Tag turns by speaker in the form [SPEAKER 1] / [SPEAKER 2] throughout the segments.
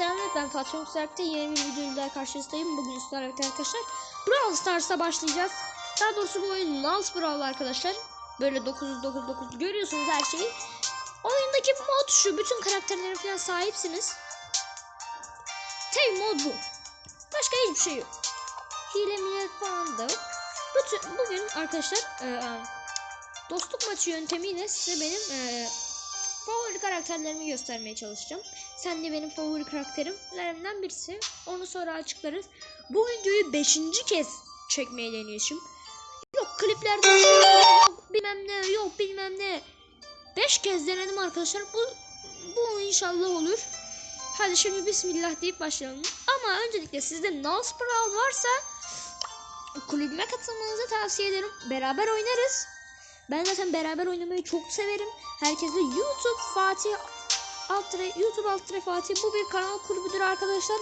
[SPEAKER 1] selamlar ben Fatih Yüksel'de yeni bir videoyla karşınızdayım. Bugün sizlerle birlikte arkadaşlar Brawl Stars'a başlayacağız. Daha doğrusu bu oyun Nals Brawl arkadaşlar. Böyle 999 görüyorsunuz her şeyi. Oyundaki mod şu. Bütün karakterlere falan sahipsiniz. Tek mod bu. Başka hiçbir şey yok. Hile falan da yok. Bugün arkadaşlar e, dostluk maçı yöntemiyle size benim e, favori karakterlerimi göstermeye çalışacağım. Sen de benim favori karakterimlerimden birisi. Onu sonra açıklarız. Bu videoyu 5. kez çekmeye deniyorsun. Yok kliplerde yok bilmem ne yok bilmem ne. 5 kez denedim arkadaşlar. Bu bu inşallah olur. Hadi şimdi bismillah deyip başlayalım. Ama öncelikle sizde Brawl varsa kulübüme katılmanızı tavsiye ederim. Beraber oynarız. Ben zaten beraber oynamayı çok severim. Herkese YouTube Fatih Altre YouTube Altre Fatih bu bir kanal kulübüdür arkadaşlar.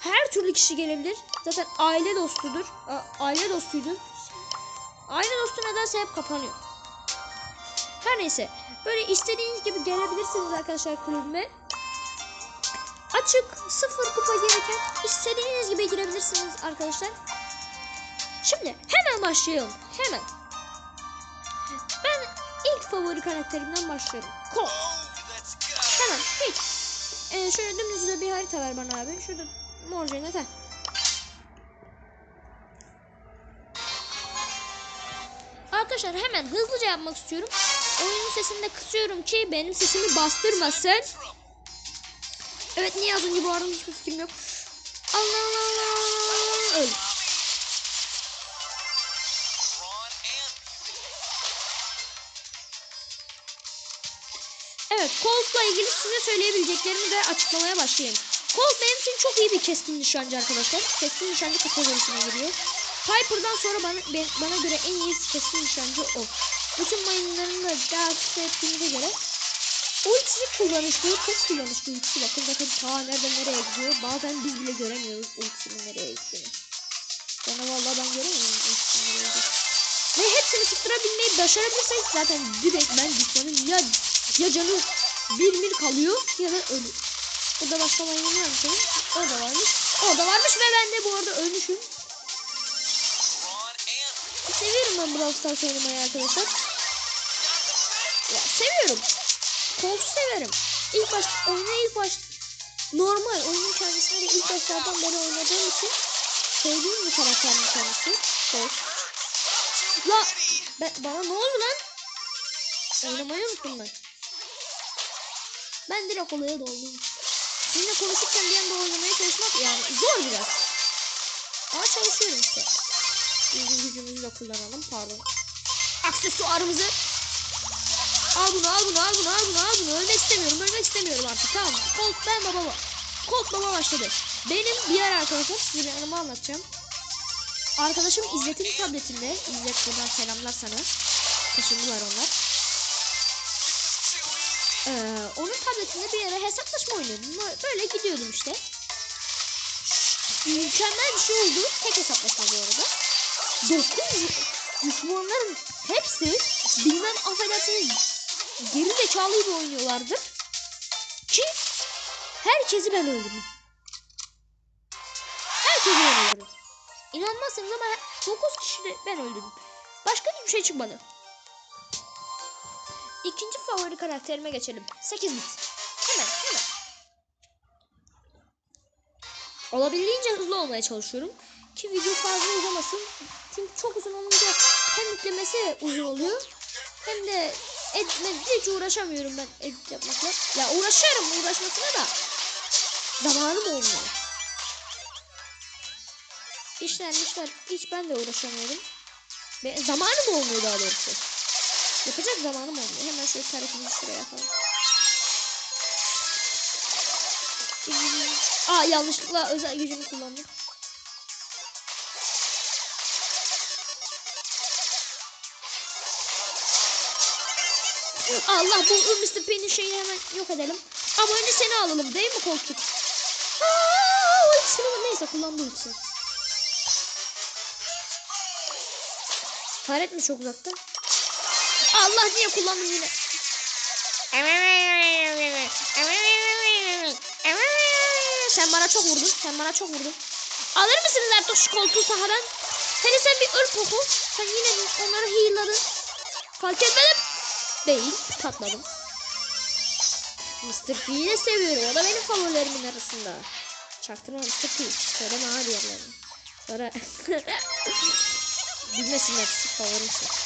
[SPEAKER 1] Her türlü kişi gelebilir. Zaten aile dostudur. Aile dostuydu. Aile dostu nedense hep kapanıyor. Her neyse. Böyle istediğiniz gibi gelebilirsiniz arkadaşlar kulübüme. Açık sıfır kupa gereken istediğiniz gibi girebilirsiniz arkadaşlar. Şimdi hemen başlayalım. Hemen. Favori karakterimden başlıyorum. Colt. Hemen hiç. Ee, şöyle dümdüz de bir harita ver bana abi. Şurada mor cennet. Arkadaşlar hemen hızlıca yapmak istiyorum. Oyunun sesini de kısıyorum ki benim sesimi bastırmasın. Evet niye az önce arada hiçbir fikrim yok. Allah Allah Allah. Öl. Evet Colt'la ilgili size söyleyebileceklerimi de açıklamaya başlayayım. Colt benim için çok iyi bir keskin nişancı arkadaşlar. Keskin nişancı kategorisine giriyor. Piper'dan sonra bana, bana göre en iyi keskin nişancı o. Bütün mayınlarını da daha ettiğimize göre ultisi kullanışlı, çok kullanışlı ultisi. Bakın bakın ta nereden nereye gidiyor. Bazen biz bile göremiyoruz ultisinin nereye gittiğini. Bana vallahi ben göremiyorum ultisinin nereye gittiğini. Ve hepsini tutturabilmeyi başarabilirsek zaten direkt ben düşmanın ya ya canı bir mil kalıyor ya da ölü. Burada başka mayın var mı senin? Orada varmış. Orada varmış ve ben de bu arada ölmüşüm. Seviyorum ben Brawl Stars oynamayı arkadaşlar. Ya seviyorum. Colt severim. İlk baş oyuna ilk baş normal oyunun kendisinde de ilk başlardan beri oynadığım için sevdiğim bir karakterin kendisi. Colt. La ben, bana ne oldu lan? Oynamayı unuttum ben. Ben direkt olaya doldum. Sizinle konuşurken bir anda oynamaya çalışmak yani zor biraz. Ama çalışıyorum işte. İlgi gücümüzü de kullanalım pardon. Aksesuarımızı. Al bunu al bunu al bunu al bunu al bunu. Ölmek istemiyorum ölmek istemiyorum artık tamam mı? Colt ben baba baba. Colt baba başladı. Benim bir yer arkadaşlar size anımı anlatacağım. Arkadaşım İzzet'in tabletinde. İzzet buradan selamlar sana. Taşındılar onlar. Ee, onun tabletinde bir yere hesaplaşma oynuyordum. Böyle gidiyordum işte. Mükemmel bir şey oldu. Tek hesaplaşma bu arada. Dokuz düşmanların hepsi bilmem affedersiniz geri zekalı gibi oynuyorlardır. Ki herkesi ben öldürdüm. Herkesi ben öldürdüm. İnanmazsınız ama 9 kişi de ben öldürdüm. Başka hiçbir şey çıkmadı. İkinci favori karakterime geçelim. 8 bit. Hemen hemen. Olabildiğince hızlı olmaya çalışıyorum. Ki video fazla uzamasın. Çünkü çok uzun olunca hem yüklemesi uzun oluyor. Hem de editme hiç uğraşamıyorum ben edit yapmakla. Ya uğraşıyorum uğraşmasına da. Zamanım olmuyor. İşler işler hiç ben de uğraşamıyorum. Ve zamanım olmuyor daha doğrusu. Yapacak zamanım olmuyor. Hemen şöyle tarafımızı şuraya yapalım. Aa yanlışlıkla özel gücümü kullandım. Allah bu Mr. P'nin şeyini hemen yok edelim. Ama önce seni alalım değil mi koltuk? Aa? Neyse kullandı ultisini. Taret mi çok uzakta? Allah niye kullandım yine? sen bana çok vurdun. Sen bana çok vurdun. Alır mısınız artık şu koltuğu sahadan? Hele sen bir öl poku. Sen yine onları heal'ladın. Fark etmedim. Değil. Patladım. Mr. P'yi de seviyorum. O da benim favorilerimin arasında. Çaktırma Mr. P. Söyleme ha diğerlerini. Sonra bilmesinler favorimsin.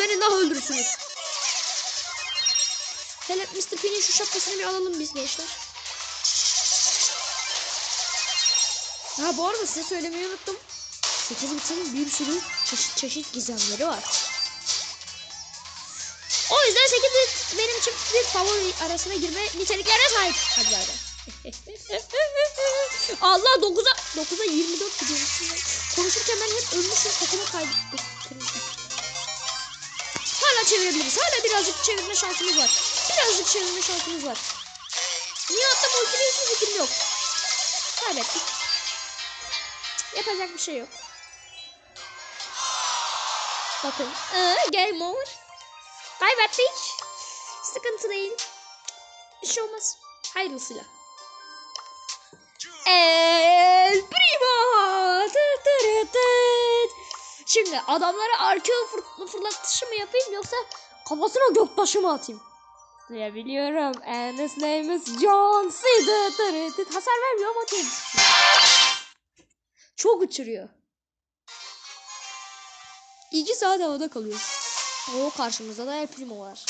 [SPEAKER 1] Beni daha öldürürsünüz. Hele Mr. P'nin şu şapkasını bir alalım biz gençler. Ha bu arada size söylemeyi unuttum. 8 bitin bir sürü çeşit çeşit gizemleri var. O yüzden 8 bit benim için bir favori arasına girme niteliklerine sahip. Hadi bay. Allah 9'a 9'a 24 gidiyormuşum. Konuşurken ben hep ölmüşüm takıma kaybettim. Hala çevirebiliriz. Hala birazcık çevirme şansımız var. Birazcık çevirme şansımız var. Niye attım ultimi hiçbir fikrim yok. Kaybettik. Yapacak bir şey yok. Bakın. Ee, game over. Kaybettik. Sıkıntı değil. Bir şey olmaz. Hayırlısıyla. El Primo. Şimdi adamlara arkeo fır fırlatışı mı yapayım yoksa kafasına göktaşı mı atayım? Duyabiliyorum. And his name is John C. Tı tırı tıt. Hasar vermiyor ama çok Çok uçuruyor. İki saat havada kalıyor. O karşımızda da El Primo var.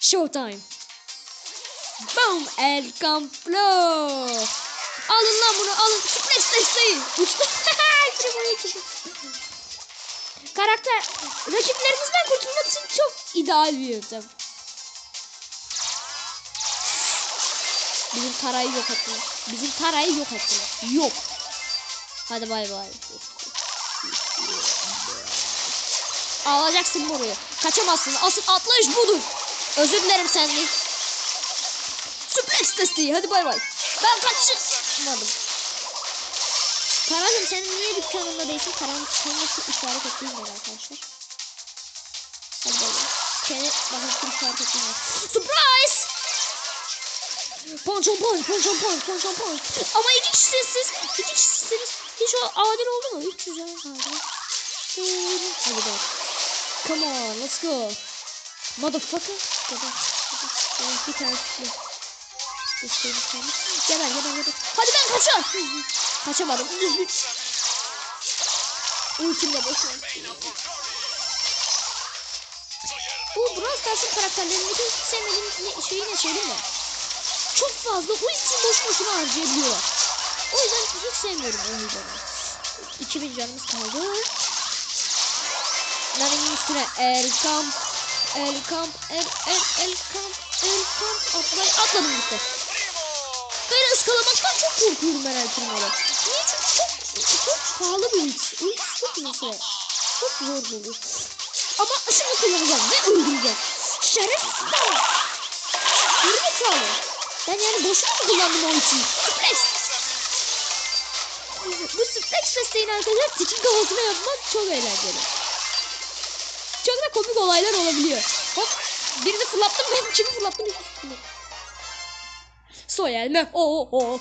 [SPEAKER 1] Showtime. Boom El Camplo. Alın lan bunu alın. Splash desteği. Uçtu. Primo'yu geçirdi. Karakter rakiplerimizden kurtulmak için çok ideal bir yöntem. Bizim Tara'yı yok ettiler. Bizim Tara'yı yok ettiler. Yok. Hadi bay bay. Alacaksın burayı. Kaçamazsın. Asıl atlayış budur. Özür dilerim senden. Süper desteği. Hadi bay bay. Ben kaçamadım. Karan'cığım sen niye dükkanında değilsin? Karan sana şu işaret ettiğim var arkadaşlar. Hadi bay. Seni bakın şu işaret ettiğim var. Surprise! Ponçon ponç, ponçon ponç, ponçon ponç. Ama iki kişisiniz. İki kişisiniz. Hiç o adil oldu mu? 300 canım kaldı. Hadi bak. Come on, let's go. Motherfucker. Bir tane kalmış. Geber, geber, geber. Hadi ben kaçıyorum. Kaçamadım. Ultimle boşuna. Bu Brawl Stars'ın karakterlerindeki sevmediğim şeyi ne söyleyeyim mi? Çok fazla ulti boş boşuna harcayabiliyor. O yüzden hiç sevmiyorum o yüzden. 2000 canımız kaldı. Nani'nin üstüne el kamp, el kamp, el el el kamp, el kamp atlay atladım gitti. Ben ıskalamaktan çok korkuyorum ben el primada. Çok pahalı bir ulti. Ulti çok uzun süre. Çok zor buluyor. Ama şimdi kullanacağım ve öldüreceğim. Şerefsizler. Geri zekalı. Ben yani boşuna mı kullandım ultiyi? Suplex. Bu suplex desteğini arkadaşlar tikin kafasına yapmak çok eğlenceli. Çok da komik olaylar olabiliyor. Hop birini fırlattım ben kimi fırlattım. Soy elme. Oo o.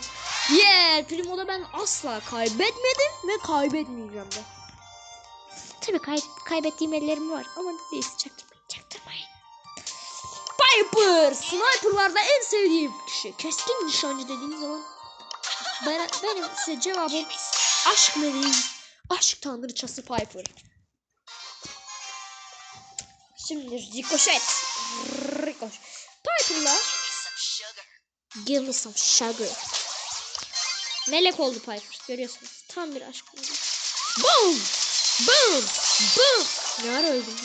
[SPEAKER 1] Yeah, Primo'da ben asla kaybetmedim ve kaybetmeyeceğim de. Tabii kay kaybettiğim ellerim var ama neyse çaktırmayın, çaktırmayın. Piper! Sniper'larda en sevdiğim kişi. Keskin nişancı dediğiniz zaman ben, benim size cevabım aşk meleği, aşk tanrıçası Piper. Şimdi ricochet. Ricochet. Piper'la Give me some sugar. Melek oldu Piper. Görüyorsunuz. Tam bir aşk meleği. Boom! Boom! Boom! Ne ara öldüm?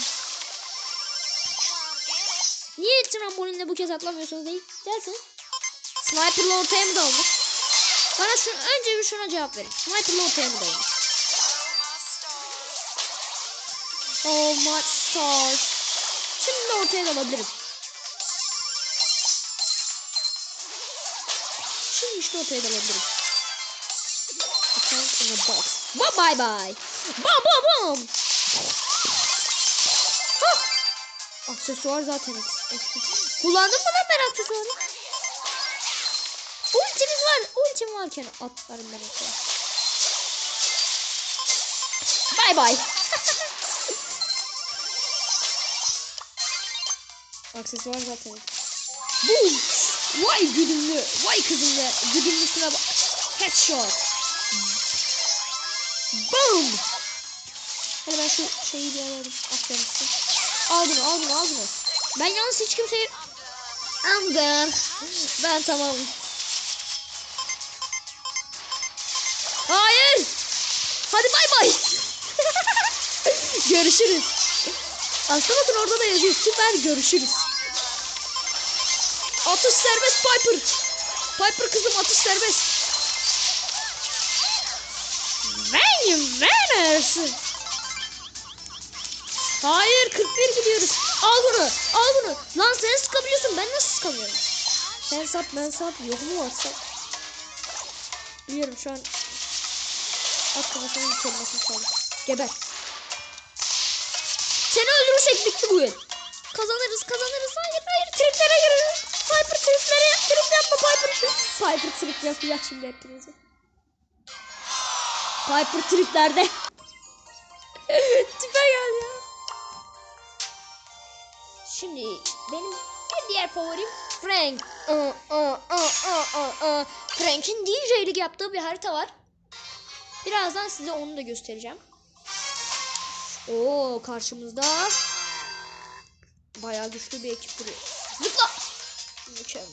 [SPEAKER 1] Niye trambolinle bu kez atlamıyorsunuz değil dersin. Sniper'la ortaya mı dalmış? Bana şu, önce bir şuna cevap verin. Sniper'la ortaya mı dalmış? Oh my stars. Şimdi ortaya dalabilirim. Şimdi işte ortaya dalabilirim. İn a box. Bye bye bye. Bam bam bam. Hah. Aksesuar zaten eks- eksik. Kullandın mı lan ben aksesuarı? Ultimiz var. Ultim varken atlarım ben okula. Bay bay. Aksesuar zaten. Boom. Vay güdümlü. Vay kızımlı. Güdümlüsüne bak. Headshot. Boom. Hadi ben şu şeyi bir alalım. Aferin size. Al bunu al bunu al bunu. Ben yalnız hiç kimseyi... I'm done. Ben tamamım. Hayır. Hadi bay bay. görüşürüz. Aslında bakın orada da yazıyor. Süper görüşürüz. Atış serbest Piper. Piper kızım atış serbest. Benim Venus. Hayır 41 gidiyoruz. Al bunu. Al bunu. Lan sen sıkabiliyorsun. Ben nasıl sıkamıyorum? Ben sap ben sap. Yok mu WhatsApp? Biliyorum şu an. At kafasının kelimesini çaldı. Geber. Seni öldürürsek bitti bu el. Kazanırız kazanırız. Hayır hayır triplere gireriz. Piper triplere trip yapma Piper. Piper trip yapacak şimdi hepinizi. Piper triplerde. Tipe gel ya. Şimdi benim bir diğer favorim Frank. Frank'in DJ'lik yaptığı bir harita var. Birazdan size onu da göstereceğim. Oo karşımızda bayağı güçlü bir ekip duruyor. Zıpla. Mükemmel.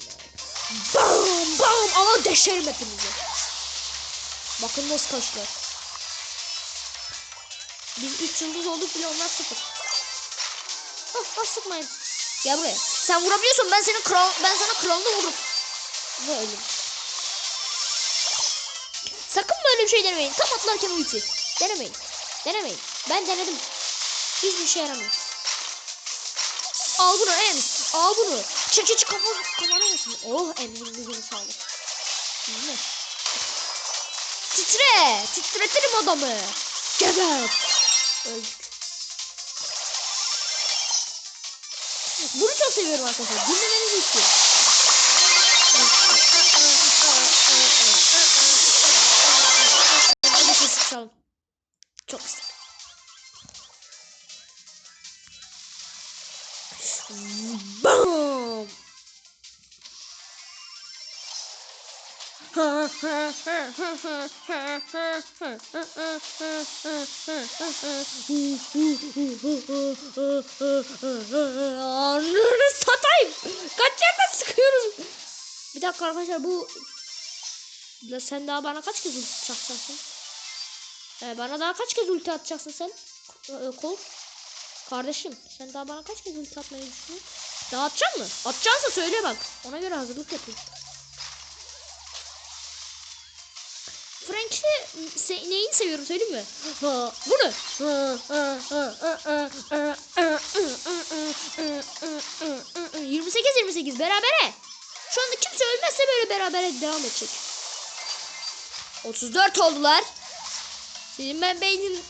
[SPEAKER 1] Bam bam ama deşerim hepinizi. Bakın nasıl kaçtılar. Biz 3 yıldız olduk bile onlar 0. Ah, ah sıkmayın. Gel buraya. Sen vurabiliyorsun. Ben senin kral ben sana kralını vururum. Ve ölüm. Sakın böyle bir şey denemeyin. Tam atlarken ulti. Denemeyin. Denemeyin. Ben denedim. Hiçbir şey yaramıyor. Al bunu em. Al bunu. Çık çık kafa kafana mısın? Oh emrin gücünü sağlık. Titre. Titretirim adamı. Geber. Öldük. Bunu çok seviyorum arkadaşlar. Dinlemenizi istiyorum. Ananı satayım. Kaç yerden sıkıyoruz. Bir dakika arkadaşlar bu La sen daha bana kaç kez ulti atacaksın? Ee, bana daha kaç kez ulti atacaksın sen? Ee, Kol. Kardeşim sen daha bana kaç kez ulti atmayı düşünüyorsun? Daha atacaksın mı? Atacaksa söyle bak. Ona göre hazırlık yapayım. Frank'i se neyi seviyorum söyleyeyim mi? Bunu. 28 28 berabere. Şu anda kimse ölmezse böyle berabere devam edecek. 34 oldular. Sizin ben beynin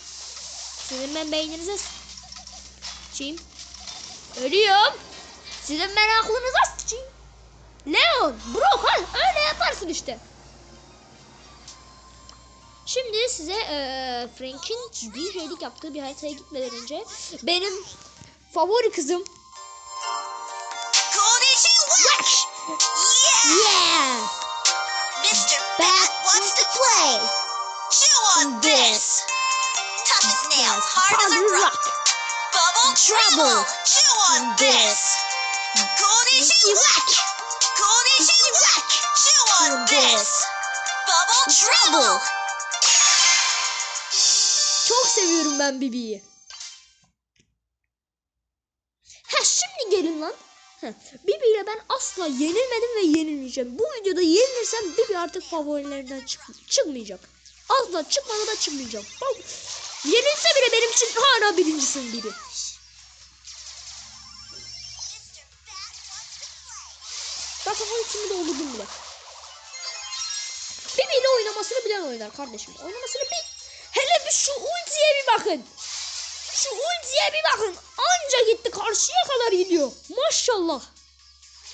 [SPEAKER 1] sizin ben beyninize sıçayım. Ölüyorum. Sizin ben aklınıza sıçayım. Leon, Brock öyle yaparsın işte. Şimdi size eee Frank'in DJ'lik yaptığı bir haritaya gitmeden önce benim favori kızım!
[SPEAKER 2] Yeah!
[SPEAKER 1] Yeah
[SPEAKER 2] Mr. Bat wants to
[SPEAKER 1] play
[SPEAKER 2] chew on this! Tough as nails, hard as a rock. Bubble trouble, chew on this! Konnichiwa! Konnichiwa! Chew on this! Bubble trouble!
[SPEAKER 1] Seviyorum ben Bibi'yi. Ha şimdi gelin lan. Bibi ile ben asla yenilmedim ve yenilmeyeceğim. Bu videoda yenilirsem Bibi artık favorilerimden çık çıkmayacak. Asla çıkmadı da çıkmayacağım. Yenilse bile benim için hala birincisin Bibi. Ben favoritimi doldurdum bile. Bibi ile oynamasını bilen oynar kardeşim. Oynamasını bil. Şu ultiye bir bakın. Şu ultiye bir bakın. Anca gitti karşıya kadar gidiyor. Maşallah.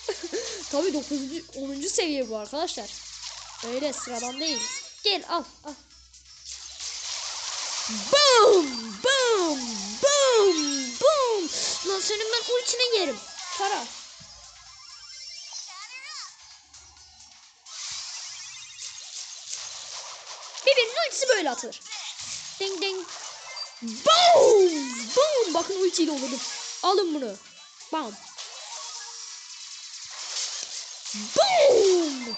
[SPEAKER 1] Tabii 9. 10. seviye bu arkadaşlar. Öyle sıradan değil. Gel al al. Boom! Boom! Boom! Boom! Lan senin ben ultine yerim. Para. Birbirinin ultisi böyle atılır. Ding ding. Boom! Boom! Bakın ultiyle vurdum. Alın bunu. Bam. Boom!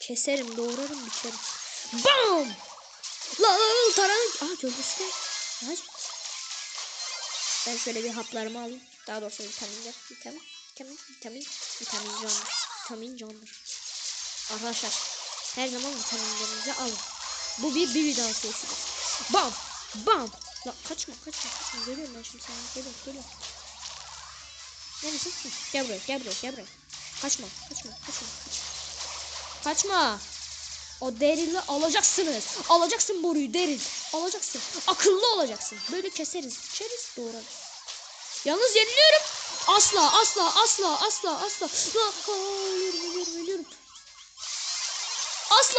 [SPEAKER 1] Keserim, doğrarım, biçerim. Bam! La la la taranın. Aa gölgesi. Hadi. Ben şöyle bir haplarımı alayım. Daha doğrusu vitaminler. Vitamin, vitamin, vitamin, vitamin candır. Vitamin candır. Arkadaşlar her zaman vitaminlerinizi alın. Bu bir büyü dansiyesidir. Bam! Bam! La kaçma kaçma kaçma. Geliyorum ben şimdi sana. Geliyorum geliyorum. Neredesin? Hı, Gel buraya gel buraya gel buraya. Kaçma kaçma kaçma. Kaçma. O derili alacaksınız. Alacaksın boruyu deril. Alacaksın. Akıllı olacaksın. Böyle keseriz. İçeriz doğrarız. Yalnız yeniliyorum. Asla asla asla asla asla. La, ölüyorum ölüyorum ölüyorum.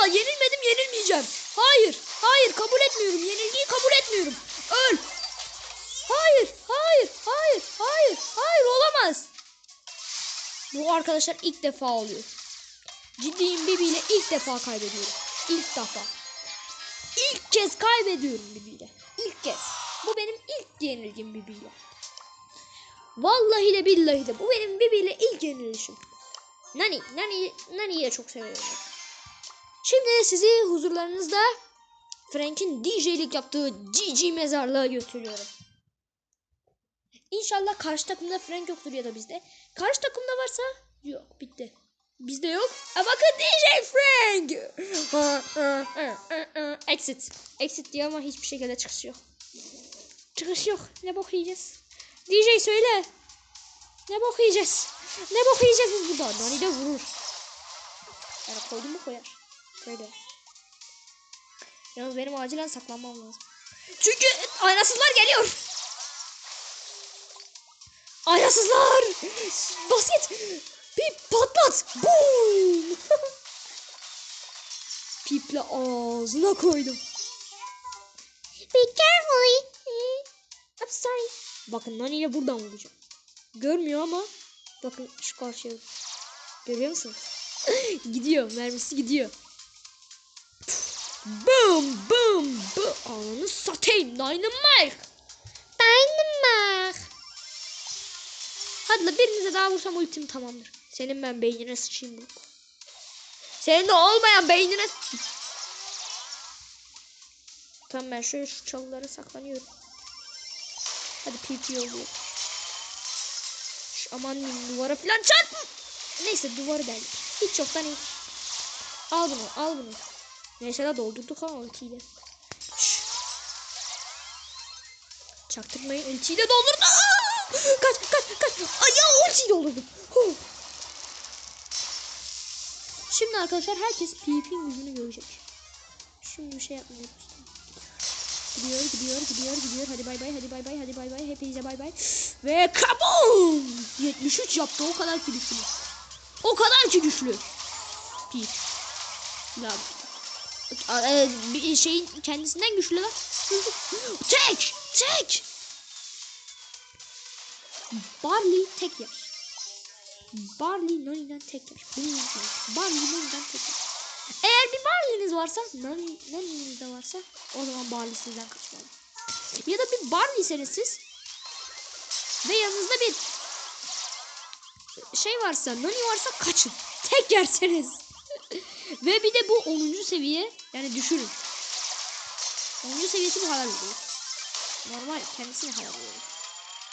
[SPEAKER 1] Asla yenilmedim yenilmeyeceğim. Hayır hayır kabul etmiyorum. Yenilgiyi kabul etmiyorum. Öl. Hayır hayır hayır hayır hayır olamaz. Bu arkadaşlar ilk defa oluyor. Ciddiyim Bibi ilk defa kaybediyorum. İlk defa. İlk kez kaybediyorum Bibi. İlk kez. Bu benim ilk yenilgim Bibi. Vallahi de billahi de bu benim Bibi ilk yenilişim. Nani, Nani, Nani'yi çok seviyorum. Şimdi sizi huzurlarınızda Frank'in DJ'lik yaptığı GG mezarlığa götürüyorum. İnşallah karşı takımda Frank yoktur ya da bizde. Karşı takımda varsa yok bitti. Bizde yok. Ha bakın DJ Frank. Exit. Exit diyor ama hiçbir şekilde çıkış yok. Çıkış yok. Ne bok yiyeceğiz? DJ söyle. Ne bok yiyeceğiz? Ne bok yiyeceğiz biz burada? Nani de vurur. Yani koydum mu koyar. Böyle. Yalnız benim acilen saklanmam lazım. Çünkü aynasızlar geliyor. Aynasızlar. Basket. Bir patlat. Boom. Piple ağzına koydum. Be careful. I'm sorry. Bakın Nani ile buradan vuracağım. Görmüyor ama bakın şu karşıya. Görüyor musunuz? gidiyor. Mermisi gidiyor. Boom boom boom. Ananı satayım. Dynamite. Dynamite. Hadi la birinize daha vursam ultim tamamdır. Senin ben beynine sıçayım bu. Senin de olmayan beynine Tamam ben şöyle şu çalılara saklanıyorum. Hadi PP oluyor. Şu aman duvara falan çarpma. Neyse duvarı deldik. Hiç yoktan iyi. Al bunu al bunu. Neyse la doldurduk ha ultiyle. Çaktırmayın ultiyle doldurduk. Kaç kaç kaç. Ay ya ultiyle doldurdum. Şimdi arkadaşlar herkes PvP'nin yüzünü görecek. Şimdi bir şey yapmıyoruz. Gidiyor gidiyor gidiyor gidiyor. Hadi bay bay hadi bay bay hadi bay bay. Hepinize bay bay. Ve kabum! 73 yaptı o kadar ki güçlü. O kadar ki güçlü. Ya A- e, şeyin kendisinden güçlü lan. Tek! Tek! Barley tek yer. Barley Nani'den tek yer. Barley Nani'den tek yer. Eğer bir Barley'niz varsa, Nani, Nani'niz de varsa o zaman Barley sizden kaçmalı. Ya da bir Barley'seniz siz ve yanınızda bir şey varsa, Nani varsa kaçın. Tek yerseniz. Ve bir de bu 10. seviye yani düşürün. 10. seviyesi bu kadar oluyor. Normal kendisine kadar oluyor.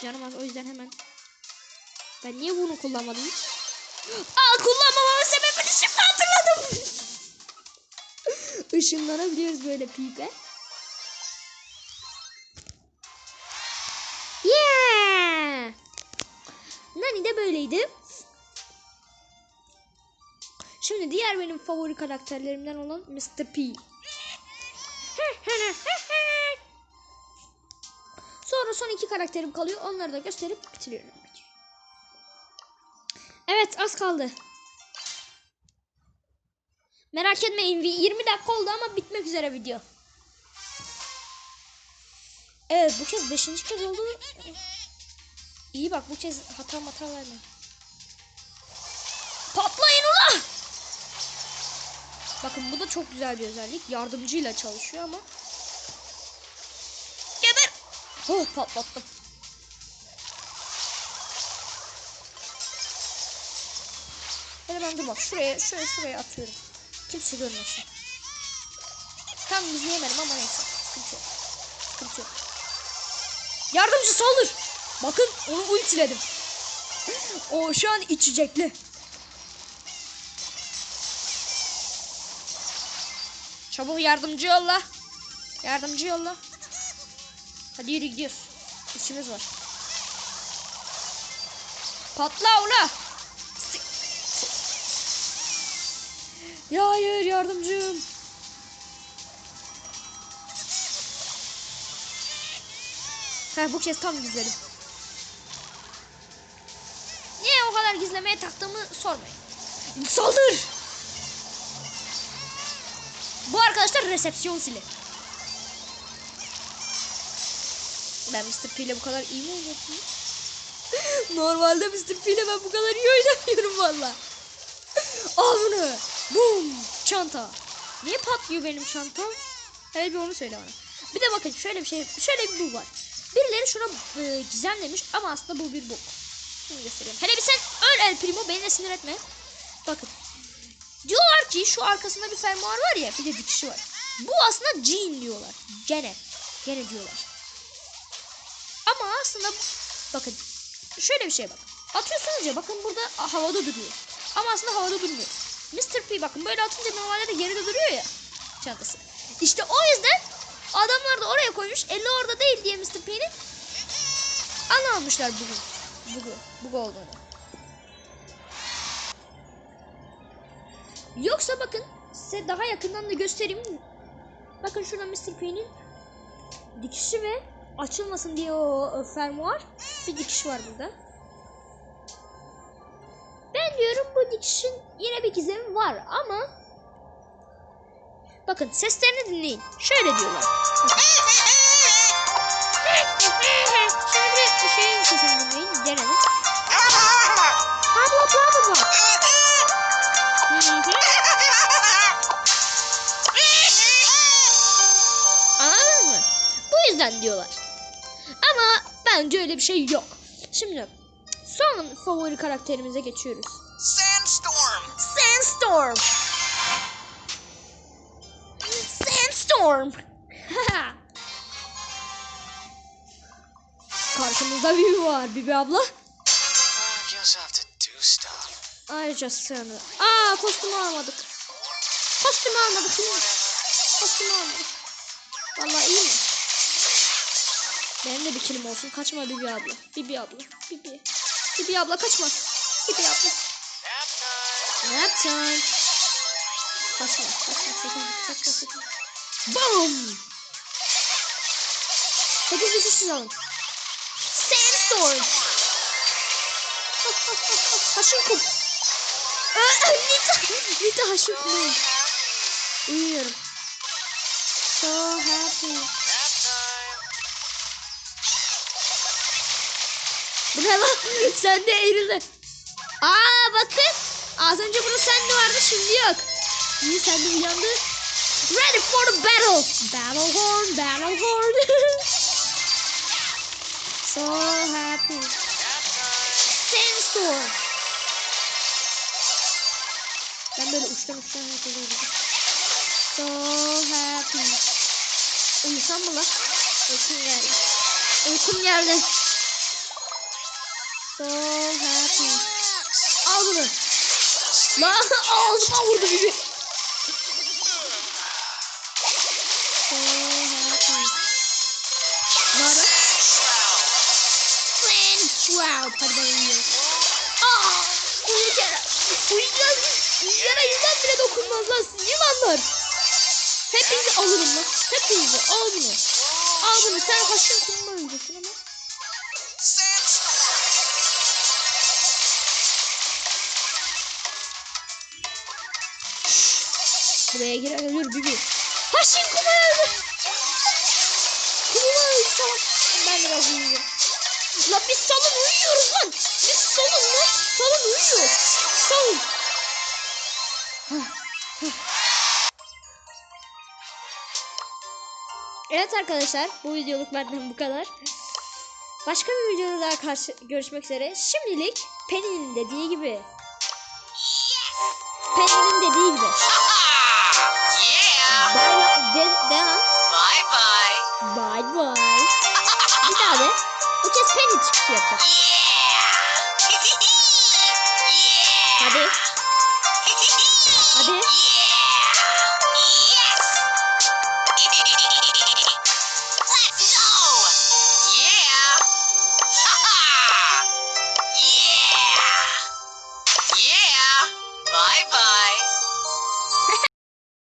[SPEAKER 1] Canım az o yüzden hemen ben niye bunu kullanmadım hiç? Aa kullanmamamın sebebini şimdi hatırladım. Işınlanabiliyoruz böyle pipe. Yeah. Nani de böyleydi. Şimdi diğer benim favori karakterlerimden olan Mr. P. Sonra son iki karakterim kalıyor. Onları da gösterip bitiriyorum. Evet az kaldı. Merak etmeyin 20 dakika oldu ama bitmek üzere video. Evet bu kez 5. kez oldu. İyi bak bu kez hata hata verme. Bakın bu da çok güzel bir özellik. Yardımcıyla çalışıyor ama. Geber! Oh patlattım. Hele ben bak şuraya şuraya şuraya atıyorum. Kimse görmesin. Tam izleyemedim ama neyse. Sıkıntı yok. Sıkıntı yok. Yardımcı saldır. Bakın onu ultiledim. o şu an içecekli. Çabuk yardımcı yolla. Yardımcı yolla. Hadi yürü gidiyoruz. İşimiz var. Patla ula. Ya hayır yardımcım. Ha bu kez tam gizledim. Niye o kadar gizlemeye taktığımı sormayın. Saldır! Bu arkadaşlar resepsiyon sili. Ben Mr. P ile bu kadar iyi mi oynadım? Normalde Mr. P ile ben bu kadar iyi oynamıyorum valla. Al bunu. Boom. Çanta. Niye patlıyor benim çantam? Hele bir onu söyle bana. Bir de bakın şöyle bir şey, şöyle bir bug var. Birileri şuna e, gizem demiş ama aslında bu bir bug. Şimdi göstereyim. Hele bir sen öl El Primo beni de sinir etme. Bakın. Diyorlar ki şu arkasında bir fermuar var ya bir de dikişi var. Bu aslında Jean diyorlar. Gene. Gene diyorlar. Ama aslında bakın şöyle bir şey bak. Atıyorsunuz ya bakın burada havada duruyor. Ama aslında havada durmuyor. Mr. P bakın böyle atınca normalde de geride duruyor ya çantası. İşte o yüzden adamlar da oraya koymuş. Eli orada değil diye Mr. P'nin anlamamışlar bugün. Bugün. Bug olduğunu. Yoksa bakın size daha yakından da göstereyim. Bakın şurada Mr. P'nin dikişi ve açılmasın diye o fermuar bir dikiş var burada. Ben diyorum bu dikişin yine bir gizemi var ama bakın seslerini dinleyin. Şöyle diyorlar. Şimdi bir şeyin sesini dinleyin. Denelim. Pablo Pablo var. Hı hı. Anladınız mı? Bu yüzden diyorlar. Ama bence öyle bir şey yok. Şimdi son favori karakterimize geçiyoruz.
[SPEAKER 2] Sandstorm.
[SPEAKER 1] Sandstorm. Sandstorm. Karşımızda Bibi var. Bibi abla.
[SPEAKER 3] I I have to do stuff.
[SPEAKER 1] Ayrıca sana. Aa kostümü almadık. Kostümü almadık. Değil mi? Kostümü almadık. Vallahi iyi mi? Benim de bir kilim olsun. Kaçma Bibi abla. Bibi abla. Bibi. Bibi abla kaçma. Bibi abla.
[SPEAKER 3] Nap time.
[SPEAKER 1] Kaçma. Kaçma. Sakın. Kaçma sakın. Boom. Hepinizi siz alın. Sandstorm. Haşin kum. Nita. Nita haşin kum. Uyuyorum. So happy. Bu ne lan? Sen de eğrildi. Aa bakın. Az önce burada sende vardı şimdi yok. Niye sende uyandı? Ready for the battle. Battle horn, battle horn. so happy. Sandstorm. Böyle uçtan uçtan yapıyorum. So happy. Uyusam mı lan? Uykum geldi. Uykum geldi. So happy. Al bunu. Lan ağzıma vurdu gibi. So happy. Ne ara? Flint Shroud. Hadi ben uyuyorum. Aa! Uyuyacağım. Uyuyacağım. Uyuyana yılan bile dokunmaz lan siz yılanlar. Hepinizi alırım lan. Hepinizi al bunu. Al bunu sen haşin kumla öleceksin ama. Buraya gir ölür bir. Haşin kuma öldü. Kuma öldü tamam. Ben biraz uyuyayım. Lan biz salın uyuyoruz lan. Biz salın lan. Salın uyuyor. Salın. Evet arkadaşlar bu videoluk benden bu kadar. Başka bir videoda daha karşı görüşmek üzere. Şimdilik Penny'nin dediği gibi. Penny'nin dediği gibi. Bye de, devam.
[SPEAKER 2] Bye bye.
[SPEAKER 1] Bye bye. Bir daha de. Bu kez Penny çıkışı yapacak.